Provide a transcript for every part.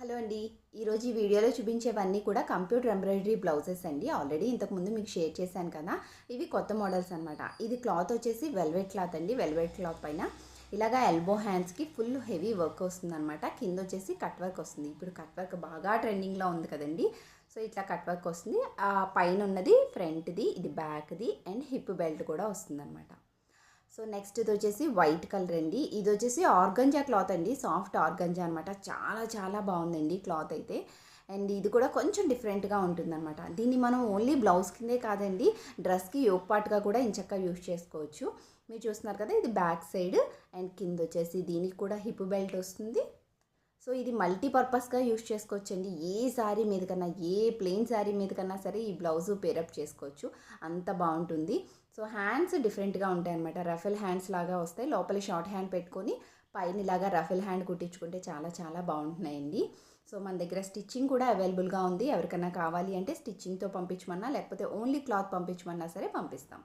Hello అండి. ఈరోజు ఈ వీడియోలో చూపించేవన్నీ కూడా కంప్యూటర్ ఎంబ్రాయిడరీ బ్లౌజెస్ అండి. ఆల్రెడీ ఇంతకుముందు మీకు షేర్ చేశాను కదా. ఇవి కొత్త మోడల్స్ అనమాట ఇది క్లాత్ వచ్చేసి వెల్వెట్ క్లాత్ అండి. వెల్వెట్ క్లాత్ పైన. ఇలాగా ఎల్బో హ్యాండ్స్కి ఫుల్ హెవీ వర్క్ వస్తుంది అనమాట కింద వచ్చేసి కట్ వర్క్ వస్తుంది. ఇప్పుడు కట్ వర్క్ బాగా ట్రెండింగ్లో ఉంది కదండి. సో ఇట్లా కట్ వర్క్ వస్తుంది. పైన ఉన్నది ఫ్రంట్ది ఇది బ్యాక్ది అండ్ హిప్ బెల్ట్ కూడా వస్తుంది అనమాట సో నెక్స్ట్ ఇది వచ్చేసి వైట్ కలర్ అండి. ఇది వచ్చేసి ఆర్గంజా క్లాత్ అండి. సాఫ్ట్ ఆర్గంజా అనమాట చాలా చాలా బాగుందండి క్లాత్ అయితే. అండ్ ఇది కూడా కొంచెం డిఫరెంట్గా ఉంటుందన్నమాట. దీన్ని మనం ఓన్లీ బ్లౌజ్ కిందే కాదండి డ్రెస్కి యోగ్ పార్ట్గా కూడా ఇంచక్క యూజ్ చేసుకోవచ్చు. మీరు చూస్తున్నారు కదా ఇది బ్యాక్ సైడ్ అండ్ కింద వచ్చేసి దీనికి కూడా హిప్ బెల్ట్ వస్తుంది. సో ఇది మల్టీపర్పస్గా యూస్ చేసుకోవచ్చండి. ఏ శారీ మీద కన్నా ఏ ప్లెయిన్ శారీ మీద కన్నా సరే ఈ బ్లౌజ్ పేరప్ చేసుకోవచ్చు. అంత బాగుంటుంది. సో హ్యాండ్స్ డిఫరెంట్గా ఉంటాయి అనమాట రఫెల్ హ్యాండ్స్ లాగా వస్తాయి. లోపల షార్ట్ హ్యాండ్ పెట్టుకొని పైన ఇలాగా రఫెల్ హ్యాండ్ కుట్టించుకుంటే చాలా చాలా బాగుంటున్నాయండి. సో మన దగ్గర స్టిచ్చింగ్ కూడా అవైలబుల్గా ఉంది. ఎవరికైనా కావాలి అంటే స్టిచ్చింగ్తో పంపించమన్నా లేకపోతే ఓన్లీ క్లాత్ పంపించమన్నా సరే పంపిస్తాం.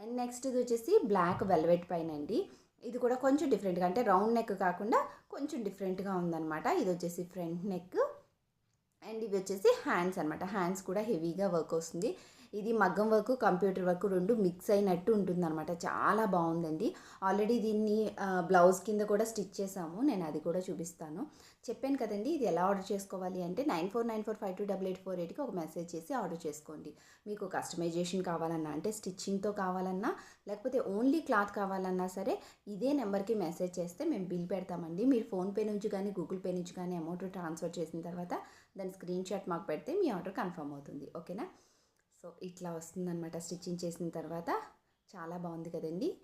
అండ్ నెక్స్ట్ ఇది వచ్చేసి బ్లాక్ వెల్వెట్ పైన అండి ఇది కూడా కొంచెం డిఫరెంట్గా అంటే రౌండ్ నెక్ కాకుండా కొంచెం డిఫరెంట్గా ఉందన్నమాట. ఇది వచ్చేసి ఫ్రంట్ నెక్ అండ్ ఇవి వచ్చేసి హ్యాండ్స్ అనమాట హ్యాండ్స్ కూడా హెవీగా వర్క్ వస్తుంది. ఇది మగ్గం వర్క్ కంప్యూటర్ వర్క్ రెండు మిక్స్ అయినట్టు ఉంటుందన్నమాట. చాలా బాగుందండి. ఆల్రెడీ దీన్ని బ్లౌజ్ కింద కూడా స్టిచ్ చేసాము నేను అది కూడా చూపిస్తాను. చెప్పాను కదండి ఇది ఎలా ఆర్డర్ చేసుకోవాలి అంటే nine four nine four five two double eight four ఎయిట్కి ఒక మెసేజ్ చేసి ఆర్డర్ చేసుకోండి. మీకు కస్టమైజేషన్ కావాలన్నా అంటే స్టిచ్చింగ్తో కావాలన్నా లేకపోతే ఓన్లీ క్లాత్ కావాలన్నా సరే ఇదే నెంబర్కి మెసేజ్ చేస్తే మేము బిల్ పెడతామండి. మీరు ఫోన్పే నుంచి కానీ గూగుల్ పే నుంచి కానీ అమౌంట్ ట్రాన్స్ఫర్ చేసిన తర్వాత దాని స్క్రీన్ షాట్ మాకు పెడితే మీ ఆర్డర్ కన్ఫర్మ్ అవుతుంది. ఓకేనా? సో ఇట్లా వస్తుందన్నమాట స్టిచ్చింగ్ చేసిన తర్వాత. చాలా బాగుంది కదండి.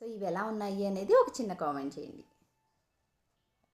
సో ఇవి ఎలా ఉన్నాయి అనేది ఒక చిన్న కామెంట్ చేయండి.